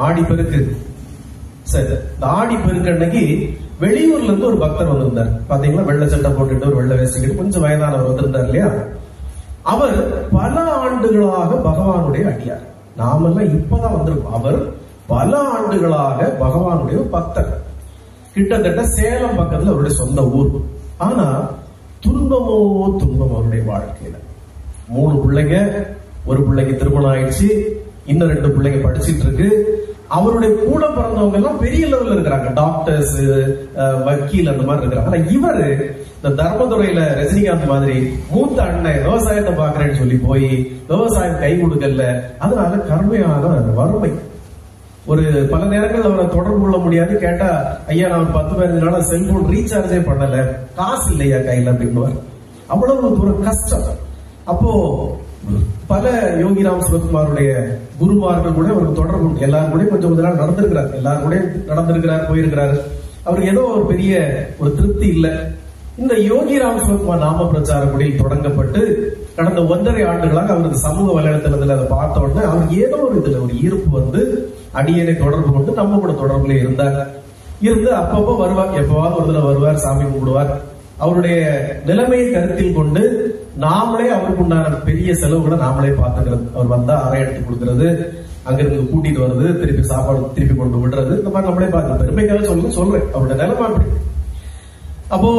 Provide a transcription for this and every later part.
ஆடி பெருக்கு. சரி இந்த ஆடி பெருக்கு அன்னைக்கு வெளியூர்ல இருந்து ஒரு பக்தர் வந்திருந்தார். பாத்தீங்களா? வெள்ளை சட்டை போட்டுட்டு ஒரு வெள்ளை வேசிக்கிட்டு கொஞ்சம் வயதானவர் வந்திருந்தார் இல்லையா? அவர் பல ஆண்டுகளாக பகவானுடைய அடியார். நாமெல்லாம் இப்பதான் வந்திருக்கோம். அவர் பல ஆண்டுகளாக பகவானுடைய பக்தர். கிட்டத்தட்ட சேலம் பக்கத்துல அவருடைய சொந்த ஊர். ஆனா துன்பமோ துன்பம் அவருடைய வாழ்க்கையில. மூணு பிள்ளைங்க ஒரு பிள்ளைக்கு திருமணம் ஆயிடுச்சு. இன்னும் ரெண்டு பிள்ளைங்க படிச்சிட்டு இருக்கு அவருடைய கூட பிறந்தவங்க எல்லாம் பெரிய லெவல்ல இருக்கிறாங்க. டாக்டர்ஸ் வக்கீல் அந்த மாதிரி இருக்கிறாங்க. ஆனா இவரு இந்த தர்மதுறையில ரஜினிகாந்த் மாதிரி மூத்த அண்ணன் விவசாயத்தை பாக்குறேன்னு சொல்லி போய் விவசாயம் கை கொடுக்கல. அதனால கருமையான வறுமை. ஒரு பல நேரங்கள் அவரை தொடர்பு கொள்ள முடியாது. கேட்டா ஐயா நான் பத்து பதினஞ்சு நாளா செல்போன் ரீசார்ஜே பண்ணல. காசு இல்லையா கையில? அப்படின்னுவார். அவ்வளவு தூரம் கஷ்டம். அப்போ பல யோகிராம் சிவகுமாருடைய குருமார்கள் கூட அவருக்கு தொடர்பு உண்டு. எல்லாரும் கூட கொஞ்சம் கொஞ்ச நாள் நடந்திருக்கிறார். எல்லாரும் கூட நடந்திருக்கிறார் போயிருக்கிறாரு. அவருக்கு ஏதோ ஒரு பெரிய ஒரு திருப்தி இல்லை. இந்த யோகிராம் சிவகுமார் நாம பிரச்சார குடியில் தொடங்கப்பட்டு கடந்த ஒன்றரை ஆண்டுகளாக அவருக்கு சமூக வலைதளத்துல அதை பார்த்த உடனே அவர் ஏதோ ஒரு இதுல ஒரு ஈர்ப்பு வந்து அடியனை தொடர்பு கொண்டு நம்ம கூட தொடர்புல இருந்தார். இருந்து அப்பப்போ வருவார். எப்பவாவது ஒரு தடவை வருவார் சாமி கும்பிடுவார். அவருடைய நிலைமையை கருத்தில் கொண்டு நாமளே அவருக்கு உண்டான பெரிய செலவுகளை நாமளே பார்த்துக்கிறது அவர் வந்தா அறை எடுத்து கொடுக்கறது அங்கிருந்து கூட்டிட்டு வர்றது திருப்பி சாப்பாடு திருப்பி கொண்டு விடுறது இந்த மாதிரி நம்மளே பார்த்து பெருமைக்காக சொல்ல சொல்றேன். அவருடைய நிலைமை அப்படி. அப்போ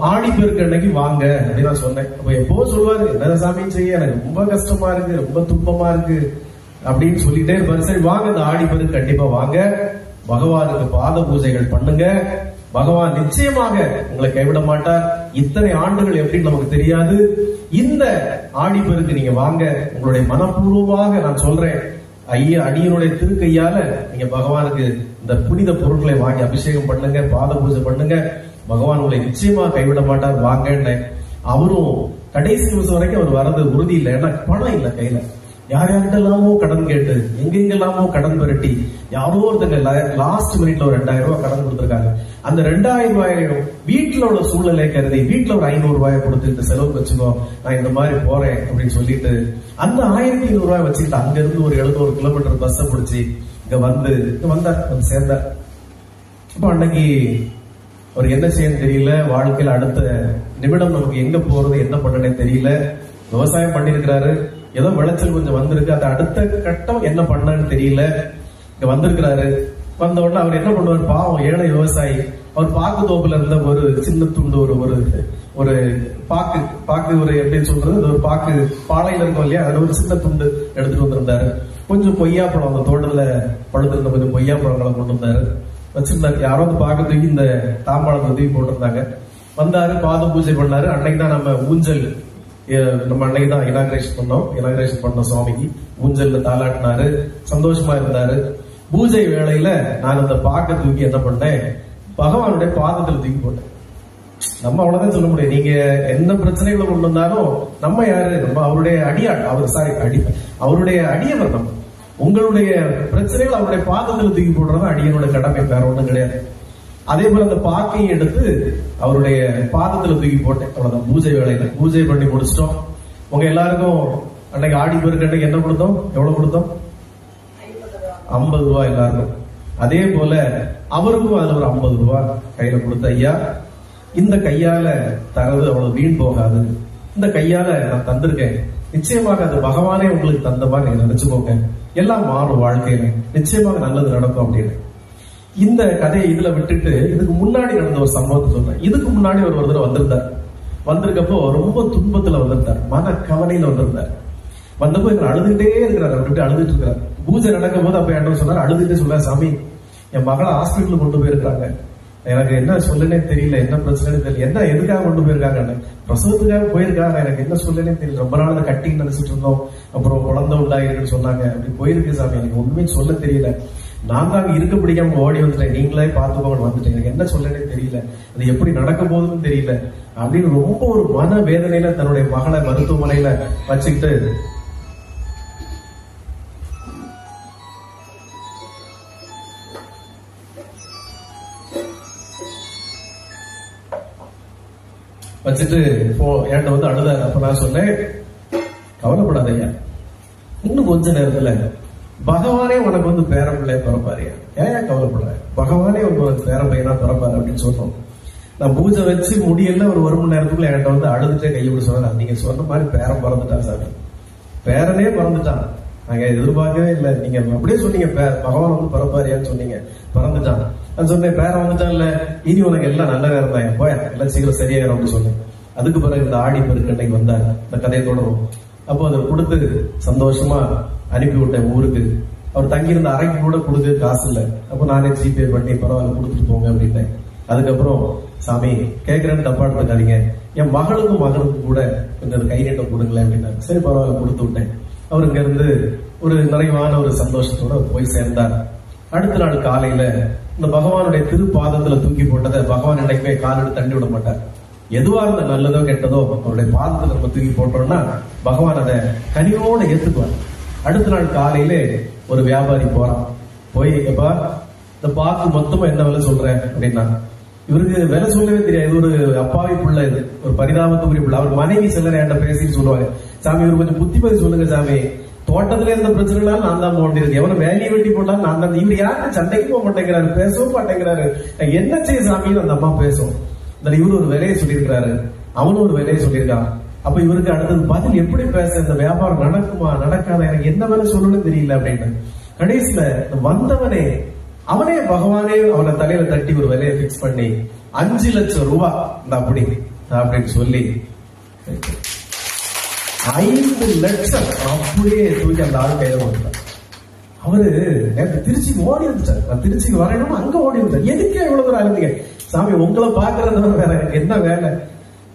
ஆடி பெருக்கு அன்னைக்கு வாங்க அப்படின்னு நான் சொன்னேன். அப்போ எப்போ சொல்லுவாரு என்ன சாமி செய்ய எனக்கு ரொம்ப கஷ்டமா இருக்கு ரொம்ப துன்பமா இருக்கு அப்படின்னு சொல்லிட்டே இருப்பாரு. சரி வாங்க இந்த ஆடி பெருக்கு கண்டிப்பா வாங்க. பகவானுக்கு பாத பூஜைகள் பண்ணுங்க. பகவான் நிச்சயமாக உங்களை கைவிட மாட்டார். இத்தனை ஆண்டுகள் எப்படி நமக்கு தெரியாது. இந்த ஆடிப்பருக்கு நீங்க வாங்க. உங்களுடைய மனப்பூர்வமாக நான் சொல்றேன். ஐயா அடியனுடைய திருக்கையால நீங்க பகவானுக்கு இந்த புனித பொருட்களை வாங்கி அபிஷேகம் பண்ணுங்க பாத பூஜை பண்ணுங்க. பகவான் உங்களை நிச்சயமா கைவிட மாட்டார். வாங்கன்னு. அவரும் கடைசி நிமிஷம் வரைக்கும் அவர் வரது உறுதி இல்லை. ஏன்னா பணம் இல்லை கையில. யார் யார்கிட்டலாமோ கடன் கேட்டு எங்கெங்கெல்லாமோ கடன் விரட்டி யாரோ ஒருத்தங்க லாஸ்ட் மினிட்ல ஒரு ரெண்டாயிரம் ரூபாய் கடன் கொடுத்துருக்காங்க. அந்த ரெண்டாயிரம் ரூபாயையும் வீட்டுல உள்ள சூழ்நிலை கருதி வீட்டுல ஒரு ஐநூறு ரூபாயை கொடுத்து இந்த செலவு வச்சுக்கோ நான் இந்த மாதிரி போறேன் அப்படின்னு சொல்லிட்டு அந்த ஆயிரத்தி ஐநூறு ரூபாய் வச்சுக்கிட்டு அங்க இருந்து ஒரு எழுநூறு கிலோமீட்டர் பஸ்ஸை பிடிச்சி இங்க வந்து இங்க வந்தார் வந்து சேர்ந்தார் அப்ப அன்னைக்கு அவர் என்ன செய்யணும் தெரியல வாழ்க்கையில அடுத்த நிமிடம் நமக்கு எங்க போறது என்ன பண்ணனே தெரியல. விவசாயம் பண்ணிருக்கிறாரு ஏதோ விளைச்சல் கொஞ்சம் வந்திருக்கு. அது அடுத்த கட்டம் என்ன பண்ணன்னு தெரியல. இங்க வந்திருக்கிறாரு. வந்த உடனே அவர் என்ன பண்ணுவார்? பாவம் ஏழை விவசாயி. அவர் பாக்கு தோப்புல இருந்த ஒரு சின்ன துண்டு ஒரு ஒரு ஒரு பாக்கு பாக்கு ஒரு எப்படின்னு சொல்றது? ஒரு பாக்கு பாலையில இருக்கும் இல்லையா? அது ஒரு சின்ன துண்டு எடுத்துட்டு வந்திருந்தாரு. கொஞ்சம் கொய்யாப்பழம் அந்த தோட்டத்துல பழுத்திருந்த கொஞ்சம் கொய்யாப்பழங்களை கொண்டு வந்தாரு. வச்சிருந்தாரு யாரோ வந்து பார்க்க தூக்கி இந்த தாம்பாளத்தை தூக்கி போட்டிருந்தாங்க. வந்தாரு பாத பூஜை பண்ணாரு. அன்னைக்கு தான் நம்ம ஊஞ்சல் நம்ம அன்னைக்கு தான் இனாகிரேஷன் பண்ணோம். இனாகிரேஷன் பண்ணோம் சுவாமிக்கு ஊஞ்சல்ல தாளாட்டினாரு சந்தோஷமா இருந்தாரு. பூஜை வேளையில நான் அந்த பாக்க தூக்கி என்ன பண்ணேன்? பகவானுடைய பாதத்துல தூக்கி போட்டேன். நம்ம அவ்வளவுதான் சொல்ல முடியும். நீங்க என்ன பிரச்சனைகளை கொண்டு வந்தாலும் நம்ம யாரு? நம்ம அவருடைய அடியாள். அவர் சாரி அடி அவருடைய அடியவர் நம்ம. உங்களுடைய பிரச்சனைகள் அவருடைய பாதத்தில் தூக்கி போடுறது அடியனோட கடமை. வேற ஒண்ணும் கிடையாது. அதே போல அந்த பாக்கையும் எடுத்து அவருடைய பாதத்துல தூக்கி போட்டேன். அவ்வளவுதான். பூஜை வேலையில பூஜை பண்ணி முடிச்சிட்டோம். உங்க எல்லாருக்கும் அன்னைக்கு ஆடி பேருக்கு அன்னைக்கு என்ன கொடுத்தோம்? எவ்வளவு கொடுத்தோம்? ஐம்பது ரூபா எல்லாருக்கும். அதே போல அவருக்கும் அதுல ஒரு ஐம்பது ரூபா கையில கொடுத்த ஐயா இந்த கையால தரது அவ்வளவு வீண் போகாது. இந்த கையால நான் தந்திருக்கேன். நிச்சயமாக அது பகவானே உங்களுக்கு தந்த மாதிரி நீங்க நினைச்சுக்கோங்க எல்லாம் மாறும் வாழ்க்கையில. நிச்சயமாக நல்லது நடக்கும் அப்படின்னு. இந்த கதையை இதுல விட்டுட்டு இதுக்கு முன்னாடி நடந்த ஒரு சம்பவத்தை சொல்றேன். இதுக்கு முன்னாடி ஒரு ஒருத்தர் வந்திருந்தார். வந்திருக்கப்போ ரொம்ப துன்பத்துல வந்திருந்தார். மன கவலையில வந்திருந்தார். வந்தப்போ இவர் அழுதுகிட்டே இருக்கிறார். அவர் விட்டு அழுதுட்டு இருக்கிறார். பூஜை நடக்கும் போது அப்ப என்ன சொன்னார் அழுதுகிட்டே சொல்ல சாமி என் மகளை ஹாஸ்பிட்டல் கொண்டு போயிருக்காங்க. எனக்கு என்ன சொல்லனே தெரியல என்ன பிரச்சனைன்னு தெரியல. என்ன எதுக்காக கொண்டு போயிருக்காங்கன்னு? பிரசவத்துக்காக போயிருக்காங்க எனக்கு என்ன சொல்லனே தெரியல. ரொம்ப நாள் கட்டிங் நினைச்சிட்டு இருந்தோம். அப்புறம் குழந்தை உண்டாயிருக்குன்னு சொன்னாங்க. அப்படி போயிருக்கு சாமி எனக்கு ஒண்ணுமே சொல்ல தெரியல. நான் தான் அங்க இருக்க பிடிக்காம ஓடி வந்துட்டேன். நீங்களே பார்த்துக்கோங்க வந்துட்டேன். எனக்கு என்ன சொல்லனே தெரியல. அது எப்படி நடக்க போகுதுன்னு தெரியல. அப்படின்னு ரொம்ப ஒரு மன வேதனையில தன்னுடைய மகளை மருத்துவமனையில வச்சுக்கிட்டு வச்சுட்டு போ என்கிட்ட வந்து அழுதாரு அப்ப நான் சொன்னேன். கவலைப்படாதய்யா. இன்னும் கொஞ்ச நேரத்துல பகவானே உனக்கு வந்து பேர பிள்ளைய பிறப்பாரியா ஏன் கவலைப்படுற? பகவானே உனக்கு பேரம்பையனா பிறப்பாரு அப்படின்னு சொன்னோம். நான் பூஜை வச்சு முடியல ஒரு ஒரு மணி நேரத்துக்குள்ள என்கிட்ட வந்து அழுதுட்டே கையை சொன்னா நீங்க சொன்ன மாதிரி பேரன் பிறந்துட்டான் சாமி. பேரனே பிறந்துட்டான். நாங்க எதிர்பார்க்கவே இல்லை. நீங்க அப்படியே சொன்னீங்க. பே- பகவான் வந்து பிறப்பாரியான்னு சொன்னீங்க. பிறந்துட்டான். நான் சொன்னேன் பேரன் வந்துட்டான் இல்ல. இனி உனக்கு எல்லாம் நல்ல வேற தான் போய் எல்லாம் சீக்கிரம் சரியாயிரும் அப்படின்னு சொன்னேன். அதுக்கு பிறகு இந்த ஆடி பெருக்கண்டைக்கு வந்தார். இந்த கதையை தொடரும். அப்போ அதை கொடுத்து சந்தோஷமா அனுப்பி விட்டேன் ஊருக்கு. அவர் தங்கியிருந்த அறைக்கு கூட கொடுக்க காசு இல்லை. அப்போ நானே ஜிபே பண்ணி பரவாயில்ல கொடுத்துட்டு போங்க அப்படின்ட்டேன் அதுக்கப்புறம் சாமி கேட்கறேன்னு தப்பா எடுத்துக்காதீங்க. என் மகளுக்கும் மகனுக்கும் கூட கொஞ்சம் கை நீட்டம் கொடுங்களேன் அப்படின்னாரு. சரி பரவாயில்ல கொடுத்து விட்டேன். அவர் இங்க இருந்து ஒரு நிறைவான ஒரு சந்தோஷத்தோட போய் சேர்ந்தார். அடுத்த நாள் காலையில இந்த பகவானுடைய திருப்பாதத்துல தூக்கி போட்டதை பகவான் என்னைக்குமே காலெடுத்து தண்ணி விட மாட்டார். எதுவா இருந்த நல்லதோ கெட்டதோ அவருடைய பாதத்துல நம்ம தூக்கி போட்டோம்னா பகவான் அதை கனிவோட ஏத்துக்குவார். அடுத்த நாள் காலையில ஒரு வியாபாரி போறான். போய் எப்பா இந்த பாக்கு மொத்தமா என்ன விலை சொல்றேன் அப்படின்னா இவருக்கு விலை சொல்லவே தெரியாது. ஒரு அப்பாவி பிள்ளை இது. ஒரு பரிதாபத்துக்குரிய பிள்ளை. அவர் மனைவி சிலர் என்கிட்ட பேசிட்டு சொல்லுவாங்க சாமி இவர் கொஞ்சம் புத்திமதி சொல்லுங்க சாமி. தோட்டத்துல இருந்த பிரச்சனைனாலும் நான் தான் போக வேண்டியது எவன வேலையை வெட்டி போட்டாலும் நான் தான். இவர் யாரும் சண்டைக்கு போக மாட்டேங்கிறாரு? பேசவும் மாட்டேங்கிறாரு. என்ன செய்ய சாமின்னு அந்த அம்மா பேசும். இந்த இவரு ஒரு வேலையை சொல்லியிருக்கிறாரு. அவனும் ஒரு வேலையை சொல்லியிருக்கான். அப்ப இவருக்கு அடுத்தது பதில் எப்படி பேச இந்த வியாபாரம் நடக்குமா நடக்காத? எனக்கு என்ன வேலை சொல்லணும்னு தெரியல அப்படின்னு. கடைசியில வந்தவனே அவனே பகவானே அவனை தலையில தட்டி ஒரு விலையை பிக்ஸ் பண்ணி அஞ்சு லட்சம் ரூபாய் இந்த அப்படி அப்படின்னு சொல்லி ஐந்து லட்சம். அப்படியே தூக்கி அந்த ஆள் கையில கொடுத்தார் அவரு நேற்று திருச்சிக்கு ஓடி இருந்துச்சார் நான் திருச்சிக்கு வரணும் அங்க ஓடி இருந்தார் எதுக்கே இவ்வளவு தூரம் அழுந்தீங்க சாமி உங்களை பாக்குறது வேற எனக்கு என்ன வேலை?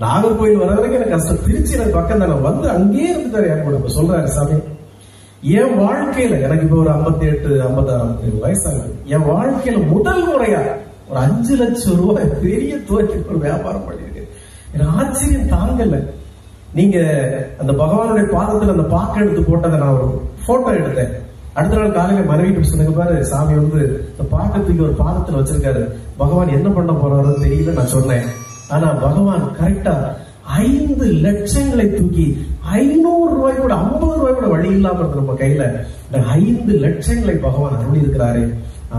நாகர்கோயில் வர வரைக்கும் எனக்கு கஷ்டம். திருச்சி எனக்கு பக்கம் தானே. வந்து அங்கேயே இருந்தார் என் கூட. இப்ப சொல்றாரு சாமி என் வாழ்க்கையில எனக்கு இப்ப ஒரு 58 எட்டு ஐம்பத்தாறு ஐம்பத்தேழு வயசாகுது. என் வாழ்க்கையில முதல் முறையா ஒரு அஞ்சு லட்சம் ரூபாய் பெரிய துவக்கி ஒரு வியாபாரம் பண்ணிருக்கு எனக்கு ஆச்சரியம் தாங்கல. நீங்க அந்த பகவானுடைய பாதத்துல அந்த பாக்க எடுத்து போட்டதை நான் ஒரு போட்டோ எடுத்தேன். அடுத்த நாள் காலையில மனைவிட்டு சொன்னது பாரு சாமி வந்து இந்த பாக்கத்துக்கு ஒரு பாதத்துல வச்சிருக்காரு. பகவான் என்ன பண்ண போறாரோ தெரியல நான் சொன்னேன். ஆனா பகவான் கரெக்டா ஐந்து லட்சங்களை தூக்கி ஐநூறு ரூபாய் கூட ஐம்பது ரூபாய் கூட வழி இல்லாம இருக்கு நம்ம கையில. இந்த ஐந்து லட்சங்களை பகவான் அருள் இருக்கிறாரு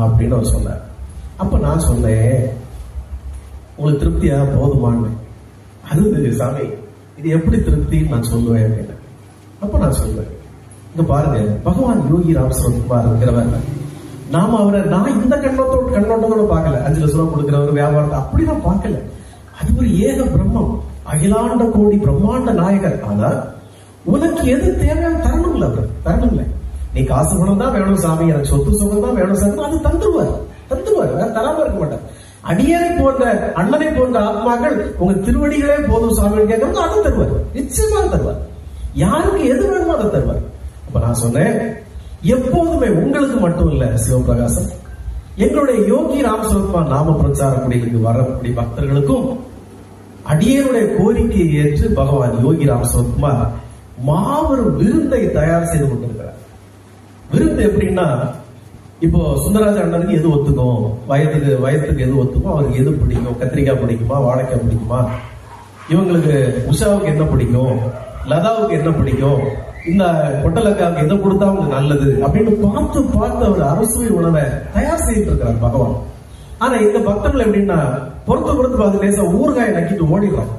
அப்படின்னு அவர் சொன்னார். அப்ப நான் சொன்னேன் உங்களுக்கு திருப்தியா? போதுமான்னு. அது சாமி. இது எப்படி திருப்தின்னு நான் சொல்லுவேன் அப்படின்னு அப்ப நான் சொல்லுவேன். இங்க பாருங்க பகவான் யோகி ராம் சரத்குமார் இருக்கிறவர் நாம அவரை நான் இந்த கண்ணோட்டோட கண்ணோட்டத்தோட பார்க்கல. அஞ்சு லட்சம் ரூபாய் கொடுக்கிறவர் வியாபாரத்தை அப்படி நான் பார்க்கல. அது ஒரு ஏக பிரம்மம். அகிலாண்ட கோடி பிரம்மாண்ட நாயகர். ஆனா உனக்கு எது தேவையான தரணும் இல்ல அவர். தரணும் இல்ல. நீ காசு பணம் தான் வேணும் சாமி எனக்கு சொத்து சுகம் தான் வேணும் சாமி. அது தந்துருவார். தந்துருவார். வேற தராம இருக்க மாட்டார். அடியரை போன்ற அண்ணனை போன்ற ஆத்மாக்கள் உங்க திருவடிகளே போதும் சாமி கேட்கறது அதை தருவார். நிச்சயமா தருவார். யாருக்கு எது வேணுமோ அதை தருவார். அப்ப நான் சொன்னேன் எப்போதுமே உங்களுக்கு மட்டும் இல்ல சிவபிரகாசம். எங்களுடைய யோகி ராம் சுரத்மா நாம பிரச்சார குடிகளுக்கு வரக்கூடிய பக்தர்களுக்கும் அடியனுடைய கோரிக்கையை ஏற்று பகவான் யோகி ராம் சுரத்மா மாபெரும் விருந்தை தயார் செய்து கொண்டிருக்கிறார். விருந்து எப்படின்னா இப்போ சுந்தரராஜ அண்ணனுக்கு எது ஒத்துக்கும்? வயதுக்கு வயதுக்கு எது ஒத்துக்கும்? அவருக்கு எது பிடிக்கும்? கத்திரிக்காய் பிடிக்குமா? வாழைக்காய் பிடிக்குமா? இவங்களுக்கு உஷாவுக்கு என்ன பிடிக்கும்? லதாவுக்கு என்ன பிடிக்கும்? இந்த பொட்டலக்காவுக்கு எதை கொடுத்தா அவங்களுக்கு நல்லது? அப்படின்னு பார்த்து பார்த்து அவர் அரசுவை உணவை தயார் செய்துட்டு இருக்கிறார் பகவான். ஆனா இந்த பக்தர்கள் எப்படின்னா பொறுத்து பொறுத்து பார்த்து லேசா ஊறுகாயை நக்கிட்டு ஓடிடுறாங்க.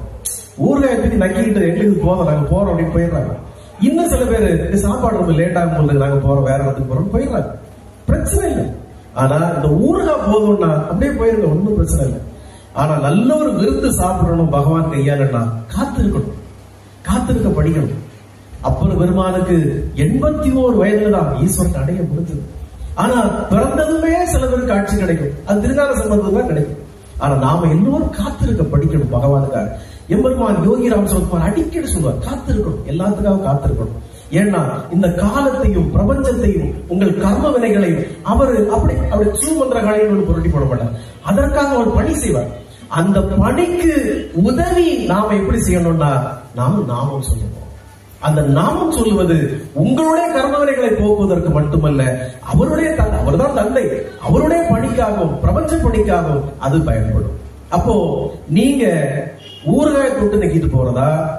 ஊறுகாயை தூக்கி நக்கிட்டு எங்களுக்கு போதும் நாங்க போறோம் அப்படின்னு போயிடுறாங்க. இன்னும் சில பேர் சாப்பாடு ரொம்ப லேட் ஆகும் போது நாங்க போறோம் வேற இடத்துக்கு போறோம் போயிடுறாங்க. பிரச்சனை இல்லை. ஆனா இந்த ஊறுகாய் போதும்னா அப்படியே போயிருங்க ஒன்றும் பிரச்சனை இல்லை. ஆனா நல்ல ஒரு விருந்து சாப்பிடணும் பகவான் கையாலன்னா காத்திருக்கணும். காத்திருக்க படிக்கணும். அப்பர் பெருமானுக்கு எண்பத்தி ஓரு வயதுல தான் ஈஸ்வரன் அடைய முடிஞ்சது. ஆனா பிறந்ததுமே சில பேருக்கு ஆட்சி கிடைக்கும். அது திருநாள சம்பந்தம் தான் கிடைக்கும். ஆனா நாம எல்லோரும் காத்திருக்க படிக்கணும் பகவானுக்காக. எம்பெருமான் யோகி ராம் சரத்குமார் அடிக்கடி சொல்வார் காத்திருக்கணும். எல்லாத்துக்காக காத்திருக்கணும். ஏன்னா இந்த காலத்தையும் பிரபஞ்சத்தையும் உங்கள் கர்ம வினைகளையும் அவர் அப்படி அப்படி பண்ற காலையில் புரட்டி போட மாட்டார். அதற்காக அவர் பணி செய்வார். அந்த பணிக்கு உதவி நாம எப்படி செய்யணும்னா நாம நாமம் சொல்லுவோம். அந்த நாமம் சொல்லுவது உங்களுடைய கர்மவினைகளை போக்குவதற்கு மட்டுமல்ல அவருடைய தந்தை அவர்தான் தந்தை. அவருடைய பணிக்காகவும் பிரபஞ்ச பணிக்காகவும் அது பயன்படும். அப்போ நீங்க ஊறுகாய் கூட்டு நக்கிட்டு போறதா?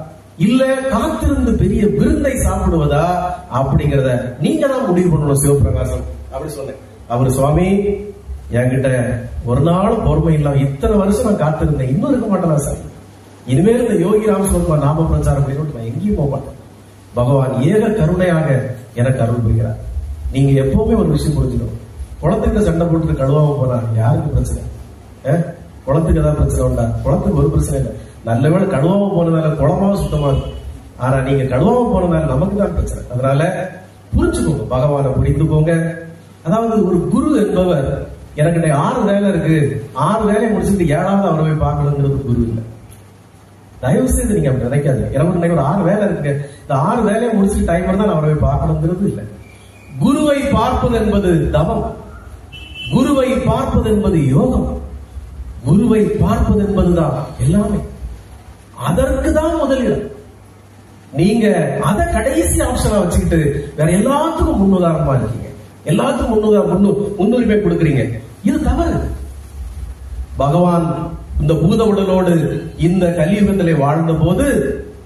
இல்ல காத்திருந்து பெரிய விருந்தை சாப்பிடுவதா அப்படிங்கறத நீங்க தான் முடிவு பண்ணணும் சிவபிரகாசம். அப்படி சொன்னேன். அவர் சுவாமி என்கிட்ட ஒரு நாள் பொறுமை இல்லாம இத்தனை வருஷம் நான் காத்திருந்தேன். இன்னும் இருக்க மாட்டேன் சார்? இனிமேல் இந்த யோகி ராமசுவர்மா நாம பிரச்சாரம் பண்ணிட்டு நான் எங்கேயும் போக மாட்டேன். பகவான் ஏக கருணையாக எனக்கு அருள் புரிகிறார். நீங்க எப்பவுமே ஒரு விஷயம் புரிஞ்சுக்கணும். குளத்துக்கு சண்டை போட்டு கழுவாம போனா யாருக்கு பிரச்சனை? குளத்துக்கு ஏதாவது பிரச்சனை உண்டா? குளத்துக்கு ஒரு பிரச்சனை இல்லை. நல்லவேளை கழுவாம போனதால குளமாவும் சுத்தமா இருக்கும் ஆனா நீங்க கழுவாம போனதால நமக்கு தான் பிரச்சனை. அதனால புரிஞ்சுக்கோங்க பகவானை போங்க. அதாவது ஒரு குரு என்பவர் எனக்கு ஆறு வேலை இருக்கு. ஆறு வேலையை முடிச்சுட்டு ஏழாவது அவரை போய் பார்க்கணுங்கிறது குரு இல்லை. தயவு செய்து நீங்க அப்படி நினைக்காது எனக்கு இன்னைக்கு ஒரு ஆறு வேலை இருக்கு. இந்த ஆறு வேலையை முடிச்சுட்டு டைம் தான் அவரை போய் பார்க்கணுங்கிறது இல்லை. குருவை பார்ப்பது என்பது தவம். குருவை பார்ப்பது என்பது யோகம். குருவை பார்ப்பது என்பதுதான் எல்லாமே. அதற்கு தான் முதலிடம் நீங்க அத கடைசி ஆப்ஷனா வச்சுக்கிட்டு வேற எல்லாத்துக்கும் முன்னுதாரணமா இருக்கீங்க. எல்லாத்துக்கும் முன்னுதா முன்னு முன்னுரிமை கொடுக்குறீங்க. இது தவறு. பகவான் இந்த பூத உடலோடு இந்த கலியுகத்திலே வாழ்ந்த போது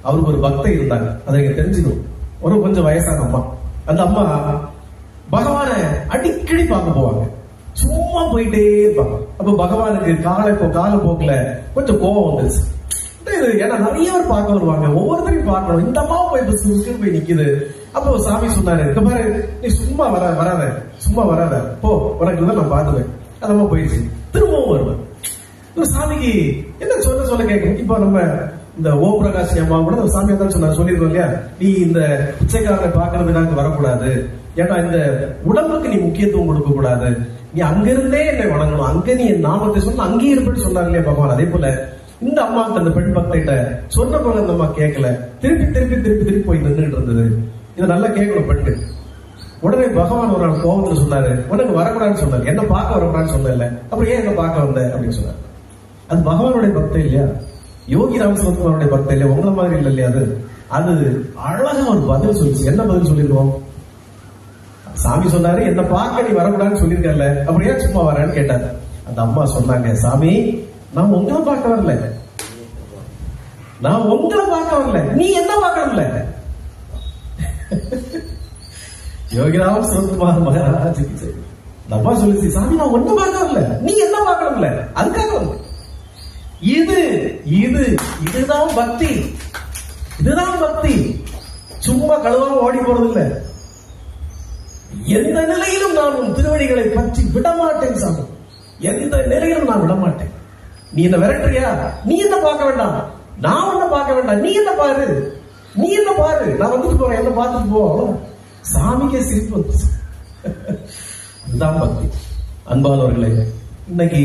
அவருக்கு ஒரு பக்தை இருந்தாங்க. அதை நீங்க தெரிஞ்சுக்கணும். ஒரு கொஞ்சம் வயசான அம்மா. அந்த அம்மா பகவானை அடிக்கடி பார்க்க போவாங்க. சும்மா போயிட்டே இருப்பாங்க. அப்ப பகவானுக்கு காலை போ கால போக்குல கொஞ்சம் கோபம் வந்துருச்சு. ஏன்னா நிறைய பேர் பார்க்க வருவாங்க. ஒவ்வொருத்தரையும் பார்க்கணும். இந்த அம்மாவும் போய் பஸ் பஸ்க்கு போய் நிக்குது. அப்போ சாமி சொன்னாரு இந்த மாதிரி நீ சும்மா வர வராத. சும்மா வராத. போ உனக்கு நான் பாத்துவேன் அந்த அம்மா போயிடுச்சு. திரும்பவும் வருவேன் ஒரு சாமிக்கு என்ன சொல்ல சொல்ல கேட்கும். இப்போ நம்ம இந்த ஓ பிரகாஷ் அம்மா கூட அந்த தான் சொன்னார். சொல்லியிருக்கோம் இல்லையா? நீ இந்த பிச்சைக்காரனை நாங்க வரக்கூடாது. ஏன்னா இந்த உடம்புக்கு நீ முக்கியத்துவம் கொடுக்க கூடாது நீ அங்கிருந்தே என்னை வணங்கணும். அங்க நீ என் நாமத்தை சொன்ன அங்கேயே இருப்பேன்னு சொன்னாங்க இல்லையா பகவான்? அதே போல இந்த அம்மா அந்த பெண் பக்திட்ட சொன்ன போல இந்த அம்மா கேட்கல. திருப்பி திருப்பி திருப்பி திருப்பி போய் நின்றுட்டு இருந்தது. இதை நல்லா கேட்கணும் பெண்ணு உடனே பகவான் ஒரு நாள் கோபத்துல சொன்னாரு. உனக்கு வரக்கூடாதுன்னு சொன்னாரு. என்ன பார்க்க வரக்கூடாதுன்னு சொன்னல அப்புறம் ஏன் என்ன பார்க்க வந்த? அப்படின்னு சொன்னாரு. அது பகவானுடைய பக்தி இல்லையா? யோகி ராமசுவரனுடைய பக்தி இல்லையா? உங்களை மாதிரி இல்லை இல்லையா அது. அது அழகா ஒரு பதில் சொல்லிச்சு. என்ன பதில் சொல்லிருக்கோம் சாமி சொன்னாரு என்ன பார்க்க நீ வரக்கூடாதுன்னு சொல்லியிருக்கல அப்புறம் ஏன் சும்மா வரேன்னு கேட்டாரு. அந்த அம்மா சொன்னாங்க சாமி நான் உங்களை பார்க்க வரல. நான் உங்களை பார்க்க வரல. நீ என்ன பார்க்க வரல? யோகிராம் சிவகுமார் மகாராஜுக்கு சரி இந்த சொல்லிச்சு. சாமி நான் ஒண்ணு பார்க்க வரல. நீ என்ன பார்க்கணும்ல அதுக்காக வந்து இது இது இதுதான் பக்தி. இதுதான் பக்தி. சும்மா கழுவாம ஓடி போறது இல்ல எந்த நிலையிலும் நான் உன் திருவடிகளை பற்றி விடமாட்டேன் சாமி. எந்த நிலையிலும் நான் விடமாட்டேன். நீ என்ன விரட்டுறியா நீ என்ன பார்க்க வேண்டாம்? நான் உன்னை பார்க்க வேண்டாம். நீ என்ன பாரு? நீ என்ன பாரு? நான் வந்துட்டு போறேன். என்ன பார்த்துட்டு போ. சாமிக்கே சிரிப்பு வந்துச்சு அதுதான் பக்தி. அன்பானவர்களே இன்னைக்கு